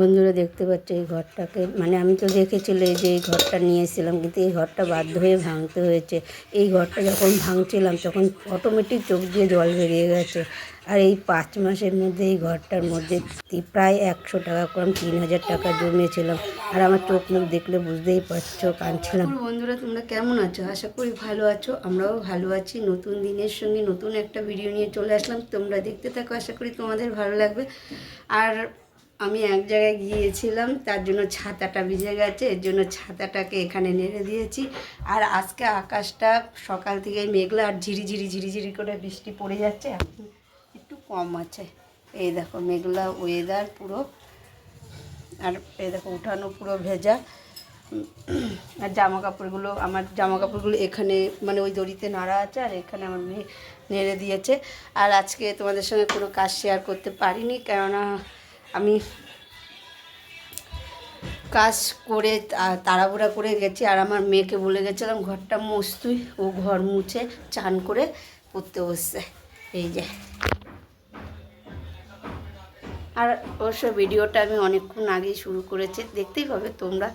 বন্ধুরা দেখতে পাচ্ছে এই ঘরটাকে। মানে আমি তো দেখেছিল যে এই ঘরটা নিয়েছিলাম, কিন্তু এই ঘরটা বাধ্য হয়ে ভাঙতে হয়েছে। এই ঘরটা যখন ভাঙছিলাম, তখন অটোমেটিক চোখ দিয়ে জল বেরিয়ে গেছে। আর এই পাঁচ মাসের মধ্যে এই ঘরটার মধ্যে প্রায় একশো টাকা কম তিন হাজার টাকা জমিয়েছিলাম আর আমার চোখ মুখ দেখলে বুঝতেই পারছ, কাঁদছিলাম। বন্ধুরা তোমরা কেমন আছো? আশা করি ভালো আছো, আমরাও ভালো আছি। নতুন দিনের সঙ্গে নতুন একটা ভিডিও নিয়ে চলে আসলাম। তোমরা দেখতে থাকো, আশা করি তোমাদের ভালো লাগবে। আর আমি এক জায়গায় গিয়েছিলাম, তার জন্য ছাতাটা ভিজে গেছে, এর জন্য ছাতাটাকে এখানে নেড়ে দিয়েছি। আর আজকে আকাশটা সকাল থেকে মেঘলা আর ঝিরিঝিরি ঝিরিঝিরি করে বৃষ্টি পড়ে যাচ্ছে, এখন একটু কম আছে। এই দেখো মেঘলা ওয়েদার পুরো। আর এই দেখো উঠানো পুরো ভেজা। আর জামা কাপড়গুলো আমার জামা কাপড়গুলো এখানে মানে ওই দড়িতে নাড়া আছে, আর এখানে আমার মেয়ে নেড়ে দিয়েছে। আর আজকে তোমাদের সঙ্গে কোনো কাজ শেয়ার করতে পারিনি, কেননা আমি কাজ করে তাড়াহুড়া করে গেছি, আর আমার মেয়েকে বলে গেছিলাম, ঘরটা মুছতুই ও ঘর মুছে চান করে পড়তে বসছে। এই যে। আর অবশ্য ভিডিওটা আমি অনেকক্ষণ আগেই শুরু করেছি। দেখতেই পাবে তোমরা।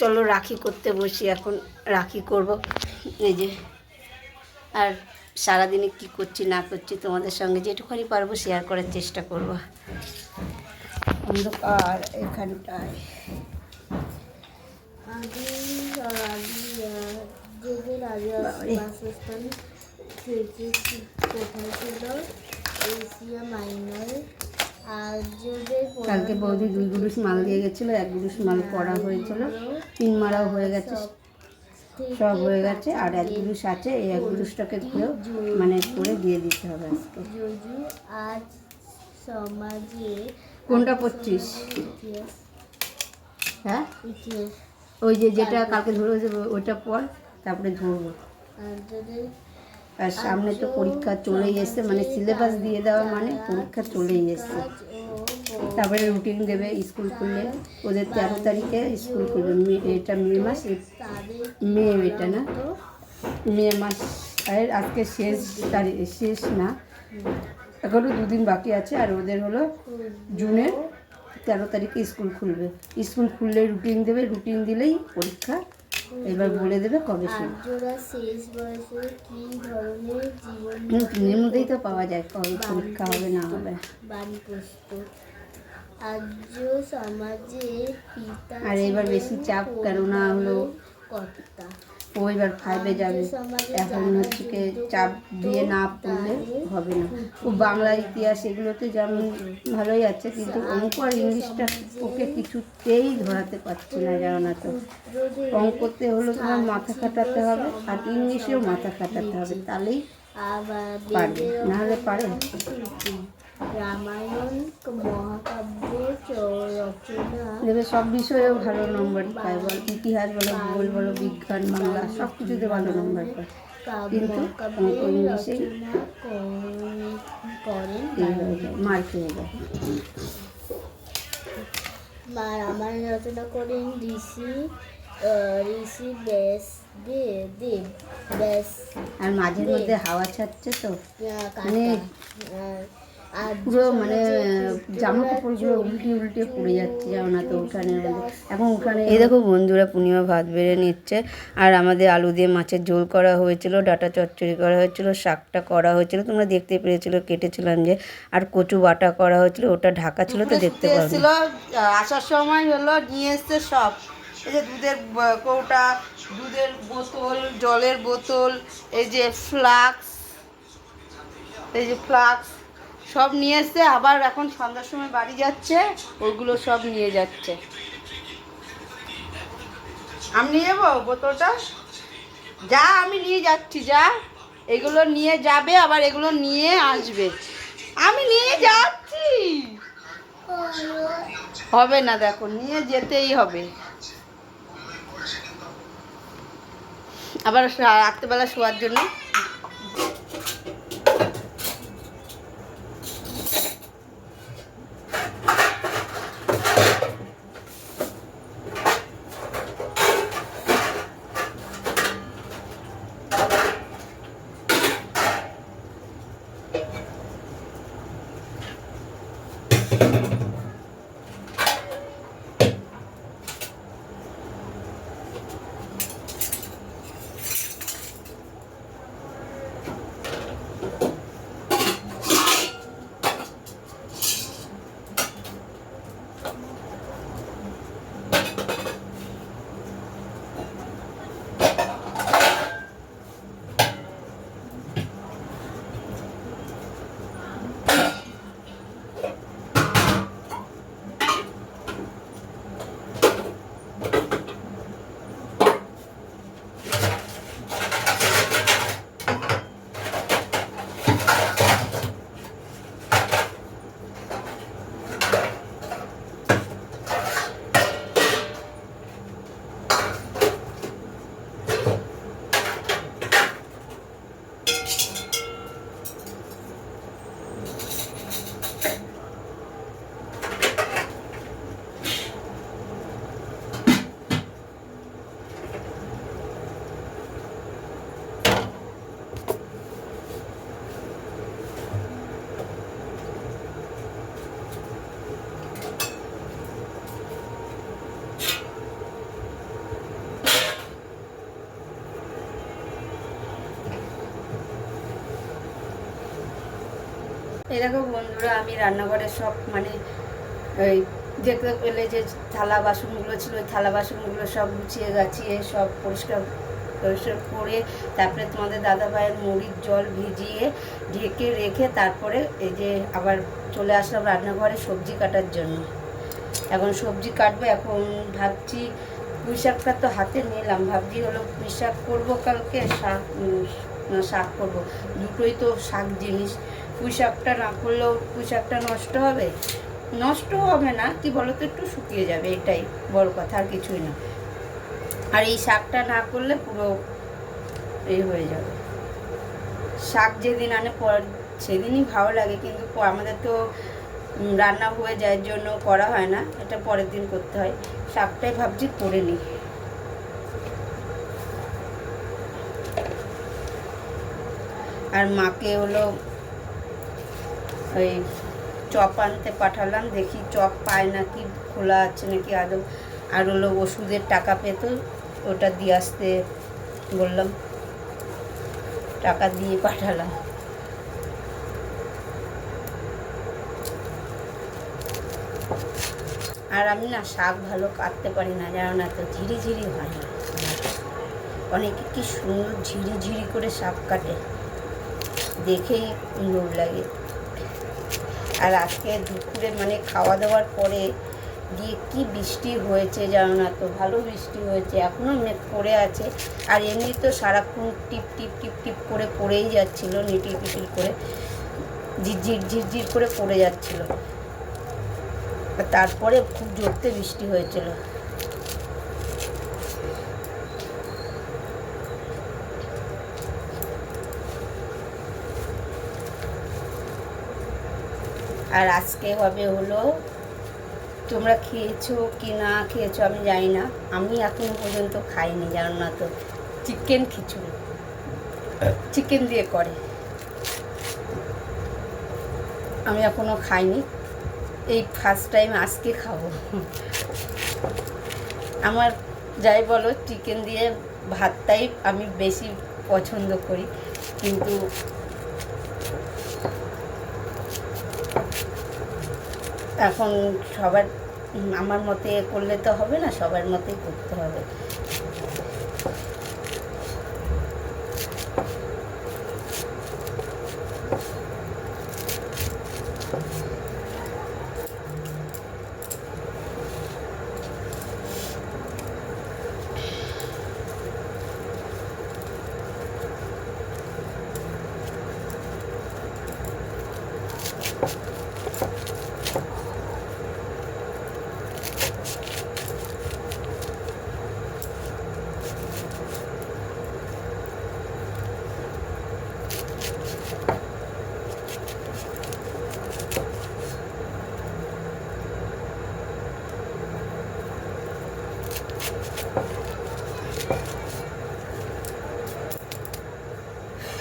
চলো রাখি করতে বসি এখন। রাখি করব। এই যে। আর সারাদিনে কি করছি না করছি তোমাদের সঙ্গে যেটুখানি পারব শেয়ার করার চেষ্টা করব। অন্ধকার এখানটায়। আগে আগে যেদিন আগে বাবারে। বাসস্থান থেকে কোথায় ছিল? Asia Minor. কালকে বৌদি দুই গুরুষ মাল দিয়ে গেছিল এক গুরুষ মাল করা হয়েছিল। তিন মারাও হয়ে গেছে। সব হয়ে গেছে, আর এক গুরুষ আছে, এই এক গুরুষটাকে ঘুরেও মানে করে দিয়ে দিতে হবে আজকে। কোনটা পড়ছিস হ্যাঁ? ওই যে যেটা কালকে ধরে ওইটা পর, তারপরে ধরবো আর সামনে তো পরীক্ষা চলেই এসছে মানে সিলেবাস দিয়ে দেওয়া মানে পরীক্ষা চলেই এসছে। তারপরে রুটিন দেবে স্কুল খুললে। ওদের তেরো তারিখে স্কুল খুলবে। মে- এটা মে মাস মে এটা না? মে মাস আর আজকে শেষ তারিখ শেষ না। এখনও দুদিন বাকি আছে আর ওদের হলো জুনের তেরো তারিখে স্কুল খুলবে। স্কুল খুললে রুটিন দেবে রুটিন দিলেই পরীক্ষা এবার বলে দেবে কবে শুরু। মধ্যেই তো পাওয়া যায় কবে পরীক্ষা হবে না হবে। আর্য সমাজে পিতা আর এবার বেশি চাপ কেননা হলো? কর্তা। ও এবার ফাইভে যাবে। এখন হচ্ছে কি চাপ দিয়ে না পড়লে হবে না। ও বাংলা ইতিহাস এগুলোতে যেমন ভালোই আছে কিন্তু অঙ্ক আর ইংলিশটা ওকে কিছুতেই ধরাতে পারছে না জানো না তো। অঙ্কতে হলো তোমার মাথা খাটাতে হবে আর ইংলিশেও মাথা খাটাতে হবে তাহলেই পারবে। নাহলে পারে রামায়ণ মহাকাব্য চ- রচনা সব বিষয়েও ভালো নম্বর পায় বল ইতিহাস বলো ভূগোল বলো বিজ্ঞান বাংলা সব কিছুতে ভালো নম্বর পায়। কিন্তু ইংলিশেই করেন মার খেয়ে যায়। মা রামায়ণ রচনা করেন ঋষি ঋষি ব্যাস দেব ব্যাস আর মাঝে মধ্যে হাওয়া ছাড়ছে তো। মানে পুরো মানে জামা কাপড়গুলো উল্টে উল্টে পড়ে যাচ্ছে যাও না তো উঠানের মধ্যে এখন উঠানে এই দেখো বন্ধুরা পূর্ণিমা ভাত বেড়ে নিচ্ছে। আর আমাদের আলু দিয়ে মাছের ঝোল করা হয়েছিল ডাটা চচ্চড়ি করা হয়েছিল শাকটা করা হয়েছিল। তোমরা দেখতে পেরেছিল কেটেছিলাম যে আর কচু বাটা করা হয়েছিল ওটা ঢাকা ছিল তো দেখতে এসেছিল আসার সময় হলো নিয়ে এসছে সব। এই যে দুধের কৌটা দুধের বোতল জলের বোতল এই যে ফ্লাক্স এই যে ফ্লাক্স সব নিয়ে এসছে, আবার এখন সন্ধ্যার সময় বাড়ি যাচ্ছে ওইগুলো সব নিয়ে যাচ্ছে। আমি নিয়ে যাব বোতলটা? যা, আমি নিয়ে যাচ্ছি, যা। এগুলো নিয়ে যাবে, আবার এগুলো নিয়ে আসবে। আমি নিয়ে যাচ্ছি। হবে না, দেখো, নিয়ে যেতেই হবে। আবার রাত্রেবেলা শোয়ার জন্য দেখো বন্ধুরা, আমি রান্নাঘরে সব মানে ওই দেখতে পেলে যে থালা বাসনগুলো ছিল, ওই থালা বাসনগুলো সব গুছিয়ে গাছিয়ে সব পরিষ্কার পরিষ্কার করে তারপরে তোমাদের দাদা ভাইয়ের মুড়ির জল ভিজিয়ে ঢেকে রেখে তারপরে এই যে আবার চলে আসলাম রান্নাঘরে সবজি কাটার জন্য। এখন সবজি কাটবো, এখন ভাবছি পুঁই শাকটা তো হাতে নিলাম, ভাবছি হলো পুঁই শাক করব কালকে, শাক শাক করব। দুটোই তো শাক জিনিস। পুঁই শাকটা না করলেও পুঁই শাকটা নষ্ট হবে? নষ্ট হবে না, কি বলো তো একটু শুকিয়ে যাবে, এটাই বড় কথা, আর কিছুই না। আর এই শাকটা না করলে পুরো এই হয়ে যাবে। শাক যেদিন আনে পর, সেদিনই ভালো লাগে, কিন্তু আমাদের তো রান্না হয়ে যায় এর জন্য করা হয় না, এটা পরের দিন করতে হয়। শাকটাই ভাবছি করে নিই। আর মাকে হলো ওই চপ আনতে পাঠালাম, দেখি চপ পায় নাকি, খোলা আছে নাকি আদৌ। আর হলো ওষুধের টাকা পেতো, ওটা দিয়ে আসতে বললাম। টাকা দিয়ে পাঠালাম। আর আমি না শাক ভালো কাটতে পারি না, জানো না তো, ঝিরি ঝিরি হয়। না অনেকে কি সুন্দর ঝিরি ঝিরি করে শাক কাটে, দেখেই লোভ লাগে। আর আজকে দুপুরে মানে খাওয়া দাওয়ার পরে দিয়ে কি বৃষ্টি হয়েছে জানো না তো? ভালো বৃষ্টি হয়েছে এখনও মেঘ পড়ে আছে। আর এমনি তো সারাক্ষণ টিপ টিপ টিপ টিপ করে পড়েই যাচ্ছিল, নিটিল পিটিল করে, ঝিরঝির ঝিরঝির করে পড়ে যাচ্ছিল। তারপরে খুব জোরতে বৃষ্টি হয়েছিল। আর আজকে হবে হলো তোমরা খেয়েছো কি না খেয়েছো আমি জানি না। আমি এখনও পর্যন্ত খাইনি জানো না তো। চিকেন খিচুড়ি। চিকেন দিয়ে করে। আমি এখনও খাইনি। এই ফার্স্ট টাইম আজকে খাব। আমার যাই বলো চিকেন দিয়ে ভাতটাই আমি বেশি পছন্দ করি। কিন্তু এখন সবার আমার মতে করলে তো হবে না সবার মতেই করতে হবে।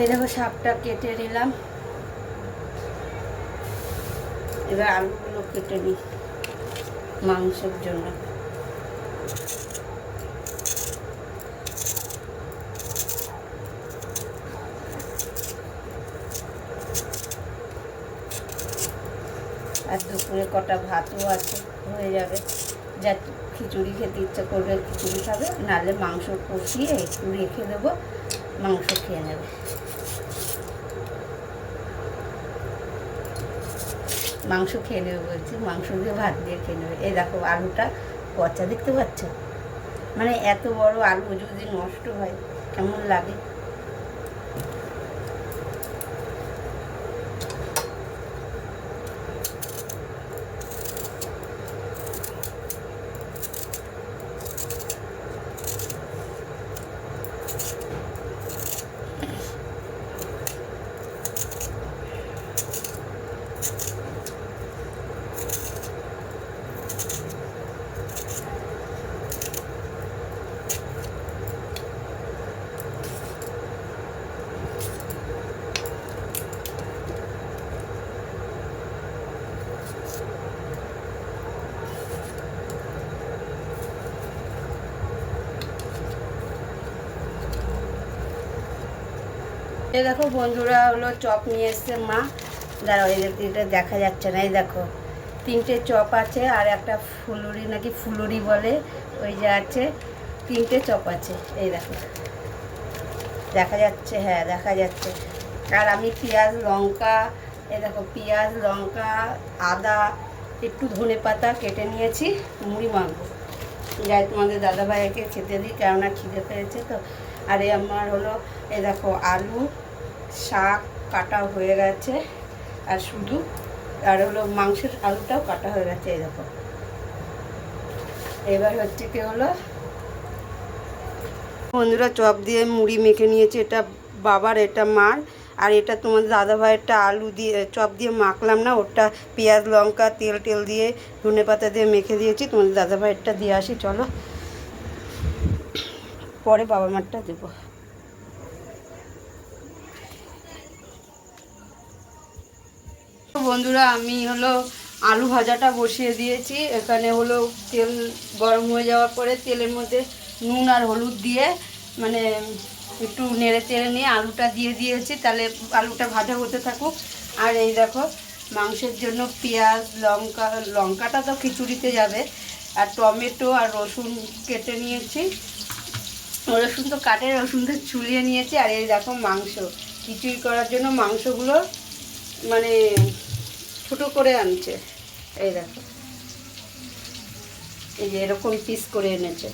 এই দেখো শাকটা কেটে নিলাম। এবার আলুগুলো কেটে নিই মাংসের জন্য। আর দুপুরে কটা ভাতও আছে, হয়ে যাবে। যা খিচুড়ি খেতে ইচ্ছা করবে খিচুড়ি খাবে, নাহলে মাংস কষিয়ে একটু রেখে দেবো, মাংস খেয়ে নেবে। মাংস খেয়ে নেবে বলছি, মাংস দিয়ে ভাত দিয়ে খেয়ে নেবে। এই দেখো আলুটা পচা, দেখতে পাচ্ছ? মানে এত বড় আলু যদি নষ্ট হয়, কেমন লাগে? এ দেখো বন্ধুরা হলো চপ নিয়ে এসছে মা। দাঁড়াও, এই এটা দেখা যাচ্ছে না, এই দেখো। তিনটে চপ আছে আর একটা ফুলুরি, নাকি ফুলুরি বলে, ওই যে আছে। তিনটে চপ আছে, এই দেখো। দেখা যাচ্ছে হ্যাঁ দেখা যাচ্ছে। আর আমি পেঁয়াজ, লঙ্কা, এই দেখো, পেঁয়াজ, লঙ্কা, আদা, একটু ধনে পাতা কেটে নিয়েছি, মুড়ি মাখবো। যাই তোমাদের দাদাভাইকে খেতে দিই, কেননা খিদে পেয়েছে তো। আর আমার হলো এ দেখো, আলু শাক কাটা হয়ে গেছে, আর শুধু, আর হলো মাংসের আলুটাও কাটা হয়ে গেছে এরকম এবার হচ্ছে কি হলো, বন্ধুরা চপ দিয়ে মুড়ি মেখে নিয়েছে, এটা বাবার, এটা মার, আর এটা তোমাদের দাদা ভাইয়েরটা আলু দিয়ে, চপ দিয়ে মাখলাম না ওটা পেঁয়াজ, লঙ্কা, তেল, টেল দিয়ে ধনে পাতা দিয়ে মেখে দিয়েছি, তোমাদের দাদা ভাইয়েরটা দিয়ে আসি, চলো। পরে বাবা মারটা দেবো। বন্ধুরা, আমি হলো আলু ভাজাটা বসিয়ে দিয়েছি। এখানে হলো তেল গরম হয়ে যাওয়ার পরে তেলের মধ্যে নুন আর হলুদ দিয়ে মানে একটু নেড়ে চেড়ে নিয়ে আলুটা দিয়ে দিয়েছি। তাহলে আলুটা ভাজা হতে থাকুক। আর এই দেখো, মাংসের জন্য পেঁয়াজ, লঙ্কা, লঙ্কাটা তো খিচুড়িতে যাবে। আর টমেটো আর রসুন কেটে নিয়েছি। রসুন তো কাটে রসুনটা চুলিয়ে নিয়েছি। আর এই দেখো মাংস, খিচুড়ি করার জন্য মাংসগুলো মানে ছোটো করে আনছে। এই দেখো। এই যে এরকম পিস করে এনেছে।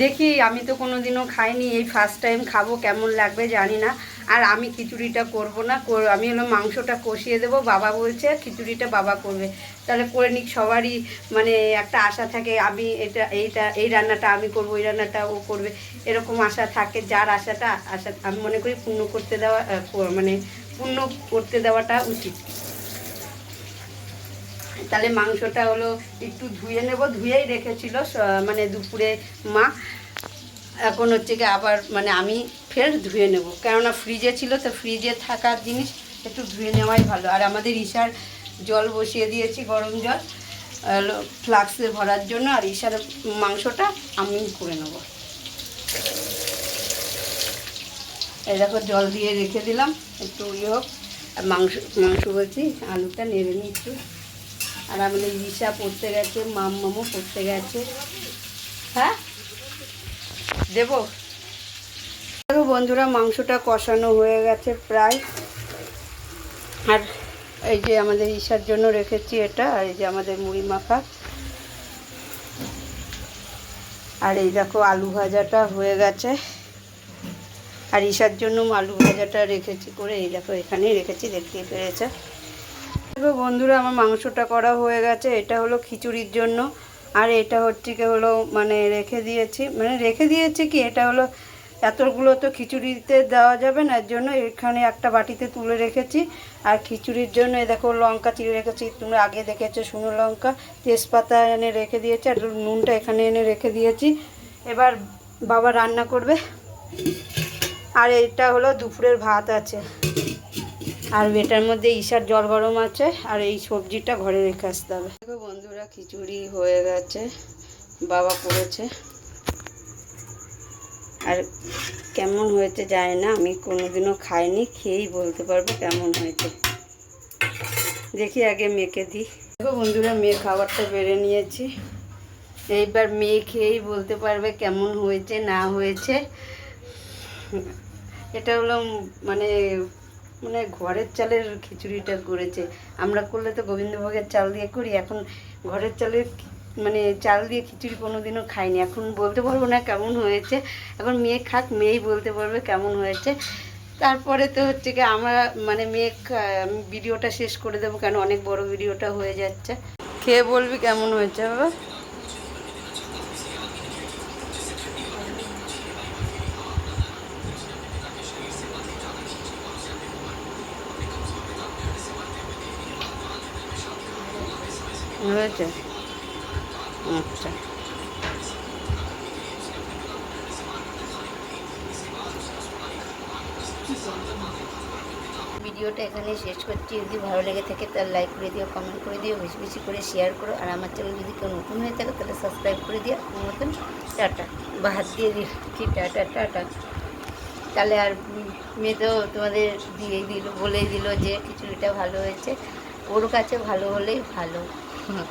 দেখি, আমি তো কোনোদিনও খাইনি, এই ফার্স্ট টাইম খাব, কেমন লাগবে জানি না। আর আমি খিচুড়িটা করব না আমি হলো মাংসটা কষিয়ে দেবো। বাবা বলছে, খিচুড়িটা বাবা করবে। তাহলে করে নিক, সবারই মানে একটা আশা থাকে, আমি এটা, এইটা, এই রান্নাটা আমি করব, এই রান্নাটা ও করবে। এরকম আশা থাকে, যার আশাটা, আশা, আমি মনে করি পূর্ণ করতে দেওয়া মানে পূর্ণ করতে দেওয়াটা উচিত। তাহলে মাংসটা হলো একটু ধুয়ে নেব, ধুয়েই রেখেছিল মানে দুপুরে মা। এখন হচ্ছে কি আবার মানে আমি ফের ধুয়ে নেব। কেননা ফ্রিজে ছিল, তো ফ্রিজে থাকার জিনিস একটু ধুয়ে নেওয়াই ভালো। আর আমাদের ঈশার জল বসিয়ে দিয়েছি গরম জল ফ্লাক্সে ভরার জন্য। আর ঈশার মাংসটা আমি করে নেব। এই দেখো, জল দিয়ে রেখে দিলাম। একটু ইয়ে হোক। আর মাংস মাংস বলছি, আলুটা নেড়ে নিই একটু। আর আমাদের ঈশা পড়তে গেছে, মাম মামও পড়তে গেছে। হ্যাঁ? দেবো? দেখো বন্ধুরা, মাংসটা কষানো হয়ে গেছে প্রায়। আর এই যে আমাদের ঈশার জন্য রেখেছি এটা, আর এই যে আমাদের মুড়ি মাখা। আর এই দেখো আলু ভাজাটা হয়ে গেছে। আর ঈশার জন্য আলু ভাজাটা রেখেছি করে, এই দেখো এখানেই রেখেছি, দেখতেই পেরেছে। দেখো বন্ধুরা, আমার মাংসটা করা হয়ে গেছে। এটা হলো খিচুড়ির জন্য। আর এটা হচ্ছে কি হলো মানে রেখে দিয়েছি। মানে রেখে দিয়েছি কি, এটা হলো এতগুলো তো খিচুড়িতে দেওয়া যাবে না, এর জন্য এখানে একটা বাটিতে তুলে রেখেছি। আর খিচুড়ির জন্য দেখো লঙ্কা চিড়ে রেখেছি তুমি আগে দেখেছ শুকনো লঙ্কা, তেজপাতা এনে রেখে দিয়েছি, আর নুনটা এখানে এনে রেখে দিয়েছি। এবার বাবা রান্না করবে। আর এটা হলো দুপুরের ভাত আছে। আর এটার মধ্যে ঈশার জল গরম আছে, আর এই সবজিটা ঘরে রেখে আসতে হবে। খিচুড়ি হয়ে গেছে, বাবা করেছে। আর কেমন হয়েছে জানি না, আমি কোনোদিনও খাইনি, খেয়েই বলতে পারব কেমন হয়েছে। দেখি আগে মেয়েকে দিই। দেখো বন্ধুরা মেয়ে খাবারটা বেড়ে নিয়েছি। এইবার মেয়ে খেয়েই বলতে পারবে কেমন হয়েছে, না হয়েছে। এটা হলো মানে মানে ঘরের চালের খিচুড়িটা করেছে। আমরা করলে তো গোবিন্দভোগের চাল দিয়ে করি, এখন ঘরের চালের মানে চাল দিয়ে খিচুড়ি কোনোদিনও খাইনি। এখন বলতে পারব না কেমন হয়েছে। এখন মেয়ে খাক, মেয়েই বলতে পারবে কেমন হয়েছে। তারপরে তো হচ্ছে কি আমরা মানে মেয়ে ভিডিওটা শেষ করে দেবো কেন অনেক বড় ভিডিওটা হয়ে যাচ্ছে। খেয়ে বলবি কেমন হয়েছে বাবা? হয়েছে? আচ্ছা। ভিডিওটা এখানে শেষ করছি। যদি ভালো লেগে থাকে তার লাইক করে দিও কমেন্ট করে দিও, বেশি বেশি করে শেয়ার করো। আর আমার চ্যানেল যদি কেউ নতুন হয়ে থাকে, তাহলে সাবস্ক্রাইব করে দিও। আমার মতন টাটা। বা হাত দিয়ে কি টাটা টাটা। তাহলে আর মেয়ে তো তোমাদের দিয়ে দিল, বলেই দিল যে খিচুড়িটা ভালো হয়েছে। ওর কাছে ভালো হলেই ভালো। হুম।